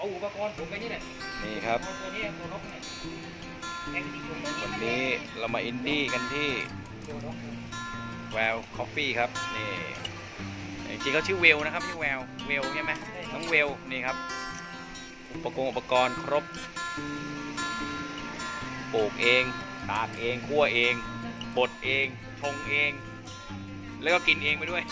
เอาอุปกรณ์ผมไปนี่แหละนี่ครับ ตัวนี้ตัวนกเนี่ยแองจี้วันนี้เรามาอินดี้กันที่ตัวนกแววคอฟฟี่ครับนี่จริงๆเขาชื่อเวลนะครับชื่อแววเวลใช่ไหมน้องเวลนี่ครับอุปกรณ์อุปกรณ์ครบปลูกเองตากเองคั่วเองบดเองชงเอง แล้วก็กินเองไปด้วย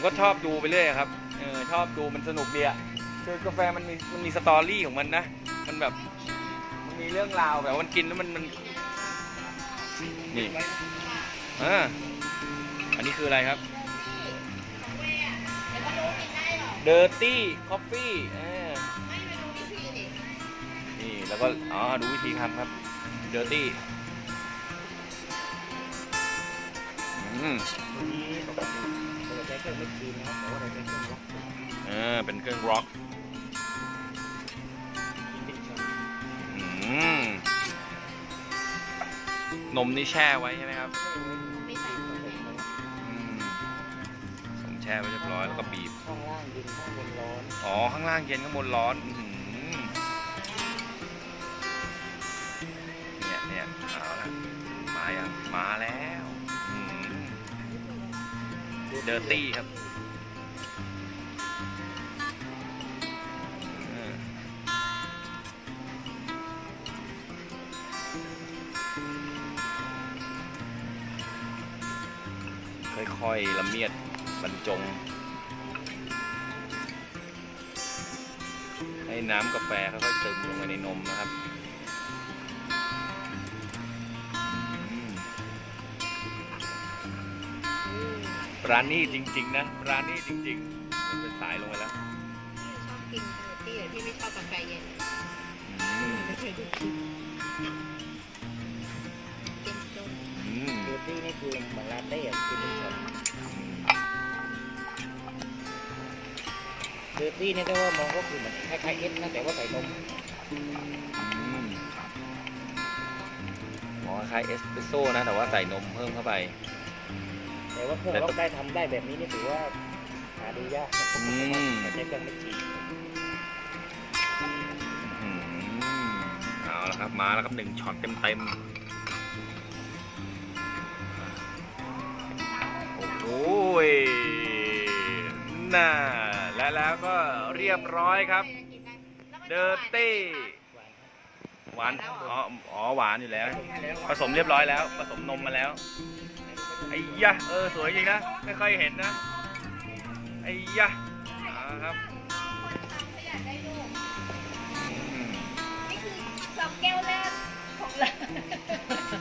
ผมก็ชอบดูไปเรื่อยครับเออชอบดูมันสนุกดีอะคือกาแฟมันมีมันมีสตอรี่ของมันนะ มันแบบมันมีเรื่องราวแบบว่ามันกินแล้วมันมันนี่อ่าอันนี้คืออะไรครับของเวอะเดี๋ยวก็รู้กินได้หรอ Dirty Coffee เออไม่ไปรู้วิธีดินี่แล้วก็อ๋อดูวิธีทำครับ Dirty อืมตัวนี้ปกติ เราจะใช้เครื่องไม่กินนะครับแต่ว่าเราใช้เครื่องล็อกเออเป็นเครื่องร็อกกินติดชนอืมนมนี่แช่ไว้ใช่ไหมครับไม่ใส่ตัวเองอืมผมแช่ไว้เรียบร้อยแล้วก็บีบ ข้างล่างเย็นข้างบนร้อนอ๋อ ข้างล่างเย็นข้างบนร้อนอื้อหือเนี่ยเนี่ยเอาละมายังมาแล้ว เดอร์ตี้ครับค่อยๆละเมียดบรรจง ให้น้ำกาแฟค่อยๆซึมลงไปในนมนะครับ ราณีตจริง ๆ นะปราณีตจริงๆมันเป็นสายลงไปแล้วชอบกินสมูทตี้ที่ไม่ชอบกาแฟเย็นอืมไม่เคยดูกินกินจนอืมเดอร์ตี้นี่คือเหมือนลาเต้อะกินติดชนเดอร์ตี้นี่ถ้าว่ามองก็คือเหมือนคล้ายๆเอสนะแต่ว่าใส่นมอืมอ๋อคล้ายเอสเปรสโซ่นะ แต่ว่าใส่นมเพิ่มเข้าไป แต่ว่าเครื่องล็อกได้ทำได้แบบนี้นี่ถือว่าหาดูยากนะอืมแต่ใช้เครื่องไม่จีอืมเอาละครับมาแล้วครับหนึ่งช็อตเต็มๆโอ้ยน่าและแล้วก็เรียบร้อยครับ เดอร์ตี้ หวาน อ๋ออ๋อหวานอยู่แล้ว ผสมเรียบร้อยแล้ว ผสมนมมาแล้ว ไอ้ยะเออสวยจริงนะไม่ค่อยเห็นนะไอ้ยะเอาครับอืมนี่คือสองแก้วแรกของเรา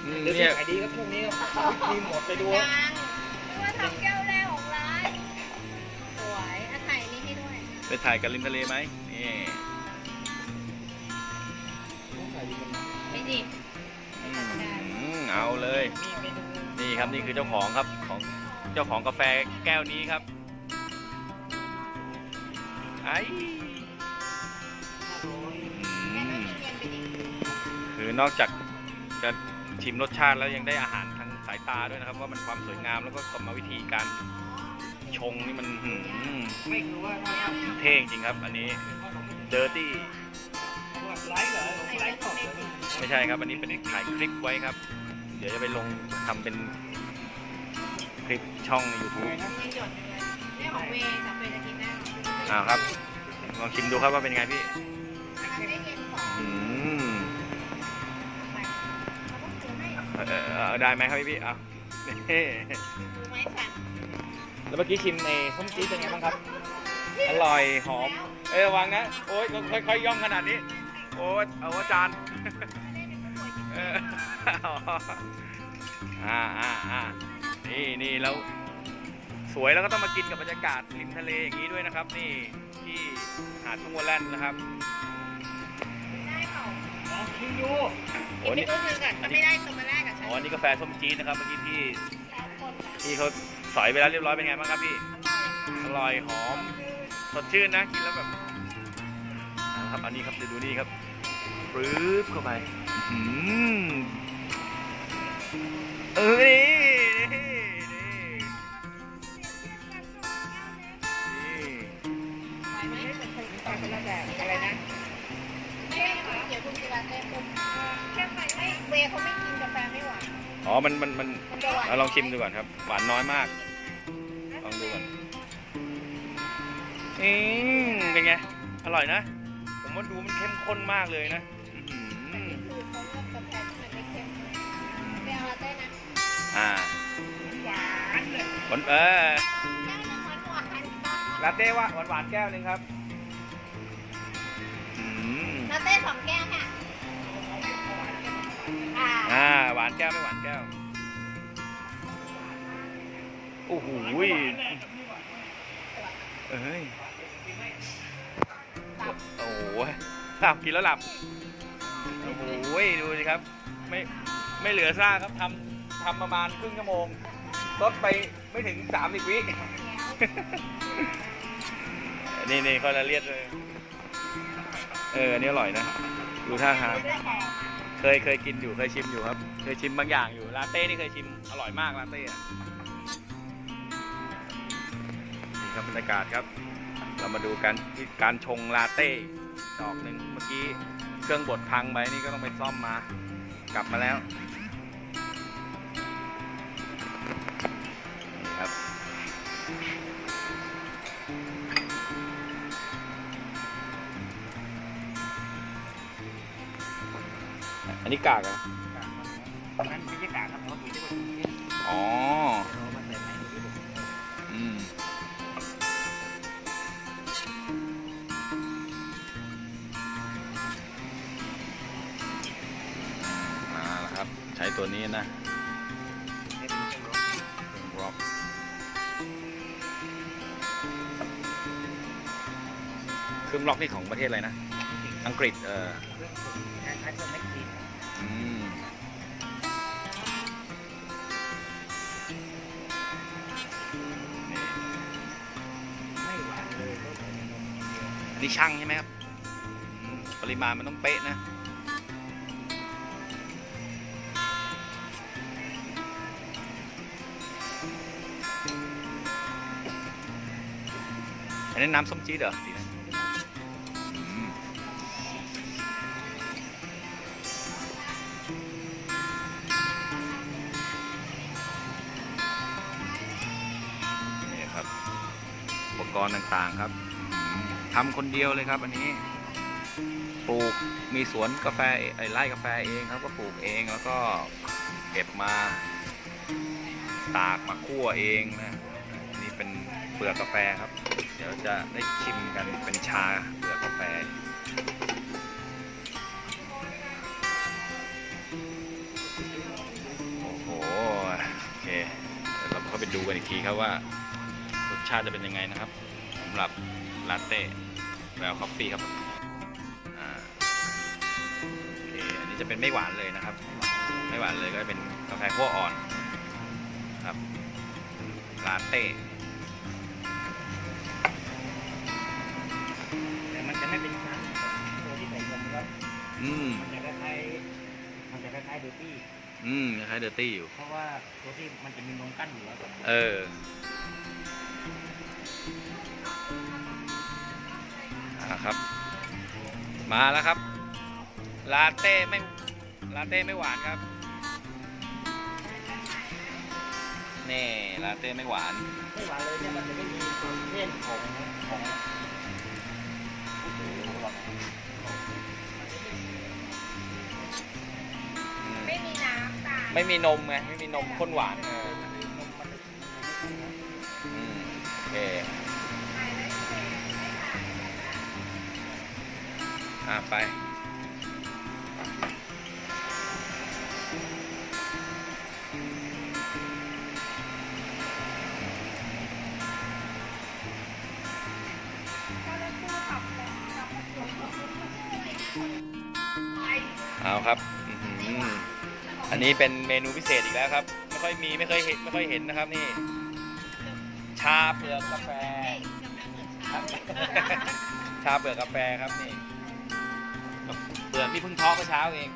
อืมเดี๋ยวเนี่ยขายดีครับช่วงนี้ครับมีหมดไปดูยังนี่ว่าทำแก้วแรกของร้านสวยอะถ่ายนี่ให้ด้วย ไปถ่ายกับริมทะเลไหมนี่ไม่ดิ อืมเอาเลย มีเมนูนี่ ครับนี่คือเจ้าของครับของเจ้าของกาแฟแก้วนี้ครับไออืมคือนอกจากจะชิมรสชาติแล้วยังได้อาหารทางสายตาด้วยนะครับ ว่ามันความสวยงามแล้วก็กรรมวิธีการชงนี่มันเท่จริงครับ อันนี้ dirty ไลฟ์เหรอไลฟ์สดเหรอไม่ใช่ครับ อันนี้เป็นถ่ายคลิปไว้ครับ เดี๋ยวจะไปลงทำเป็น ลิปช่อง YouTube ยังจดอยู่เลยเรื่องของเวย์กับเวย์จะกินได้อ้าวครับ ลองชิมดูครับว่าเป็นไงพี่อันนั้นได้เย็นสองอืมเขาต้องซื้อให้เออเออเออได้ไหมครับพี่พี่อ้าวเฮ้ดูไม้สั่นแล้วเมื่อกี้ชิมในส้มจี๊ดเป็นไงบ้างครับ อร่อยหอม เอ้ยระวังนะ โอ๊ยค่อยๆย่องขนาดนี้ โอ๊ยเอาอาจารย์ เอออ่าอ่าอ่า นี่นี่แล้วสวยแล้วก็ต้องมากินกับบรรยากาศริมทะเลอย่างนี้ด้วยนะครับ นี่ที่หาดทุ่งวัวแลนด์นะครับได้เปล่าคิวยูโอ้กินไปนี่ตู้นึงก่อนถ้าไม่ได้ตัวมาแรกกับฉันอ๋อนี่กาแฟส้มจี๊ดนะครับเมื่อกี้ที่แล้วคนค่ะที่เขาสอยไปแล้วเรียบร้อยเป็นไงบ้างครับพี่อร่อยหอม สดชื่นนะกินแล้วแบบอ่าครับอันนี้ครับเดี๋ยวดูนี่ครับปรื๊บเข้าไปอื้อหือเออ คุณกินลาเต้ปุ๊บแค่ไปไม่เวย์เขาไม่กินกาแฟไม่หวานอ๋อ มัน มัน มันมันจะหวานเอาลองชิมดูก่อนครับ หวานน้อยมาก ลองดูก่อน อืมเป็นไง อร่อยนะ ผมว่าดูมันเข้มข้นมากเลยนะอื้อหือคือเขาเลือกกาแฟที่มันไม่เข้มมากเวลาลาเต้นะอ่าหวานเลยหวานเออแก้วหนึงหวานหวานลาเต้ว่าหวานหวานๆแก้วหนึงครับ อืม ลาเต้สองแก้ว อ่าหวานแก้วไม่หวานแก้ว โอ้โหเอ้ย โอ้โหหลับกินแล้วหลับ โอ้โหดูสิครับ ไม่ไม่เหลือซากครับทำทำประมาณครึ่งชั่วโมงลดไปไม่ถึงสามสิบวินี่นี่เขาละเลียดเลย เออ อันนี้อร่อยนะ ดูท่าทาง เคยเคยกินอยู่เคยชิมอยู่ครับ เคยชิมบางอย่างอยู่ลาเต้นี่เคยชิมอร่อยมากลาเต้อะนี่ครับบรรยากาศครับ เรามาดูกันที่การชงลาเต้ดอกหนึ่งเมื่อกี้เครื่องบดพังไปนี่ก็ต้องไปซ่อมมากลับมาแล้ว นนี้กากเหรอะนั้นไม่ใช่กากครับเขาถือได้ว่าถูกเนี่ยอ๋อเดี๋ยวเรามาใส่ใหม่ที่ผมอืม มาแล้วครับ ใช้ตัวนี้นะเป็นเครื่องรสร็อกเครื่องล็อกนี่ของประเทศอะไรนะ อังกฤษ เออเครื่องตุ๋นคล้านครับอืมนี่ไม่หวานเลยรสเหมือนนมอย่างเดียวอัน นี้ช่างใช่ไหมครับ ปริมาณมันต้องเป๊ะนะอันนี้น้ำส้มจี๊ดเหรอสีนั้น รณ์ต่างๆครับทำคนเดียวเลยครับอันนี้ปลูกมีสวนกาแฟไอ้ไร่กาแฟเองครับก็ปลูกเองแล้วก็เก็บมา ตากมาคั่วเองนะอันนี้เป็นเปลือกกาแฟครับ เดี๋ยวจะได้ชิมกันเป็นชาเปลือกกาแฟโอ้โหโอเคเดี๋ยวเราเข้าไปดูกันอีกทีครับว่ารสชาติจะเป็นยังไงนะครับำหรับลาเต้แววคอฟฟี่ครับอ่าโอเคอันนี้จะเป็นไม่หวานเลยนะครับ ไม่หวานเลยก็จะเป็นกาแฟขั้วอ่อนครับลาเต้แต่มันจะไม่เป็นชั้นตัวที่ใส่นมครับอืมมันจะคล้ายๆมันจะคล้ายๆเดอร์ตี้อืมคล้ายๆเดอร์ตี้อยู่ เพราะว่าตัวที่มันจะมีนมกั้นอยู่แล้วครับเออ ครับ มาแล้วครับ ลาเต้ไม่ลาเต้ไม่หวานครับ นี่ลาเต้ไม่หวาน ไม่หวานเลยเนี่ยมันจะไม่มีตัวเส้นของของโอ้โหหรอกอืมไม่มีน้ำตาลไม่มีนมไง ไม่มีนมข้นหวานเอ อ่าไปเอาครับ อันนี้เป็นเมนูพิเศษอีกแล้วครับ ไม่ค่อยมีไม่เคยเห็นไม่ค่อยเห็นนะครับนี่ ชาเปลือกกาแฟ ชาเปลือกกาแฟครับนี่ ดือดพี่เพิ่งท้อเมื่อเช้าเอง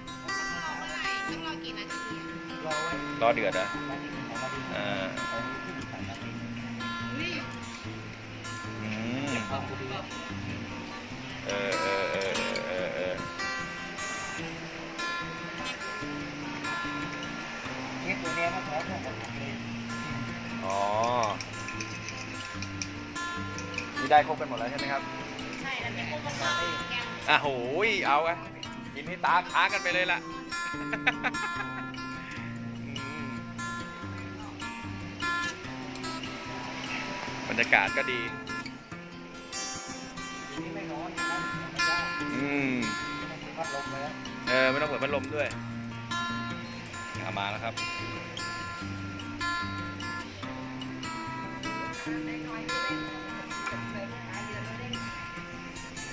รอเดือดเหรอเอออืมเออเออเออเออเอออ๋อนี่ได้ครบกันหมดแล้วใช่ไหมครับ ใช่แล้วมีโปรโมชั่นอีกแก้ว อะโหยเอาอะ กินให้ตาค้ากันไปเลยล่ะอืมบรรยากาศก็ดี อืมเออไม่ต้องเปิดพัดลมด้วยเอามาแล้วครับ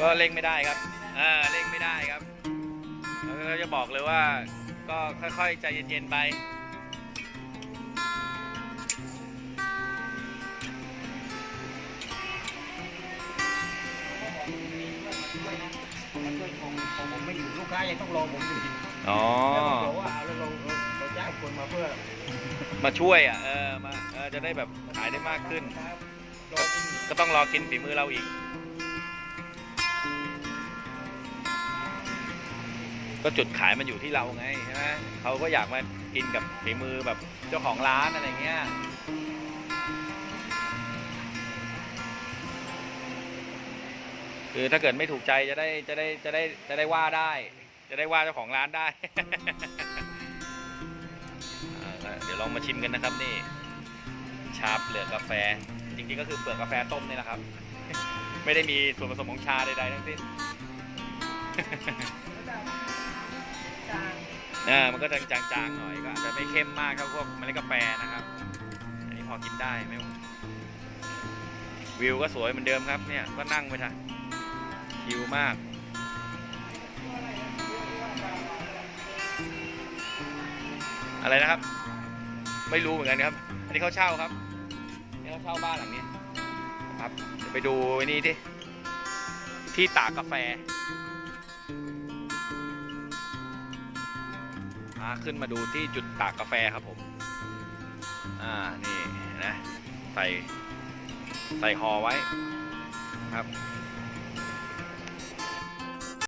ก็เร่งไม่ได้ครับเออเร่งไม่ได้ครับ ก็จะบอกเลยว่า ก็ค่อยๆใจเย็นๆไป มันช่วยชงของผมไม่อยู่ลูกค้ายังต้องรอผมอยู่อ๋อ แล้วผมบอกว่าเอาแล้วเราเราจ้างคนมาเพื่อมาช่วยอะ เออ มา เออ จะได้แบบขายได้มากขึ้นครับรอกิน ก็ต้องรอกินฝีมือเราอีก ก็จุดขายมันอยู่ที่เราไงใช่ไหมเขาก็อยากมากินกับฝีมือแบบเจ้าของร้านอะไรเงี้ยคือถ้าเกิดไม่ถูกใจจะได้จะได้จะได้จะได้ว่าได้ จะได้ว่าเจ้าของร้านได้ เดี๋ยวลองมาชิมกันนะครับนี่ ชาเปลือกกาแฟ จริงๆก็คือเปลือกกาแฟต้มนี่แหละครับ ไม่ได้มีส่วนผสมของชาใดๆทั้งสิ้น อ่ามันก็จะจางๆหน่อยก็อาจจะไม่เข้มมากครับพวกเมล็ดกาแฟนะครับ อันนี้พอกินได้ไม่วิวก็สวยเหมือนเดิมครับเนี่ยก็นั่งไปท่ะชิลมากอะไรนะครับ ไม่รู้เหมือนกันครับ อันนี้เขาเช่าครับอันนี่เขาเช่าบ้านหลังนี้ครับไปดูนี่ที่ที่ตากกาแฟาขึ้นมาดูที่จุดตากกาแฟครับผม อ่า นี่นะ ใส่ ใส่ห่อไว้ครับ